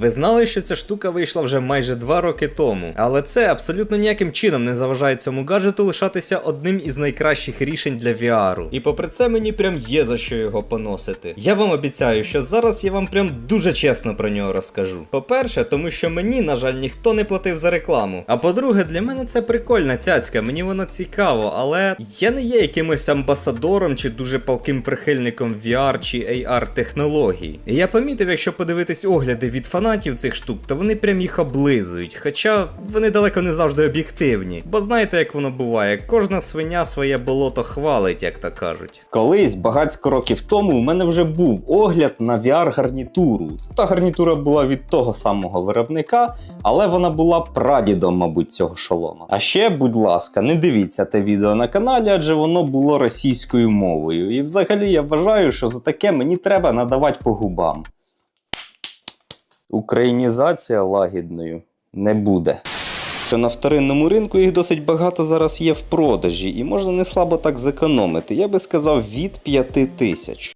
Ви знали, що ця штука вийшла вже майже два роки тому, але це абсолютно ніяким чином не заважає цьому гаджету лишатися одним із найкращих рішень для VR. І попри це мені прям є за що його поносити. Я вам обіцяю, що зараз я вам прям дуже чесно про нього розкажу. По-перше, тому що мені, на жаль, ніхто не платив за рекламу. А по-друге, для мене це прикольна цяцька, мені вона цікаво, але я не є якимось амбасадором чи дуже палким прихильником VR чи AR технологій. І я помітив, якщо подивитись огляди від фанатів цих штук, то вони прям їх облизують. Хоча вони далеко не завжди об'єктивні. Бо знаєте, як воно буває, кожна свиня своє болото хвалить, як то кажуть. Колись, багатько років тому, у мене вже був огляд на VR-гарнітуру. Та гарнітура була від того самого виробника, але вона була прадідом, мабуть, цього шолома. А ще, будь ласка, не дивіться те відео на каналі, адже воно було російською мовою. І взагалі я вважаю, що за таке мені треба надавати по губам. Українізація лагідною не буде. Що на вторинному ринку їх досить багато зараз є в продажі, і можна не слабо так зекономити. Я би сказав від 5 тисяч.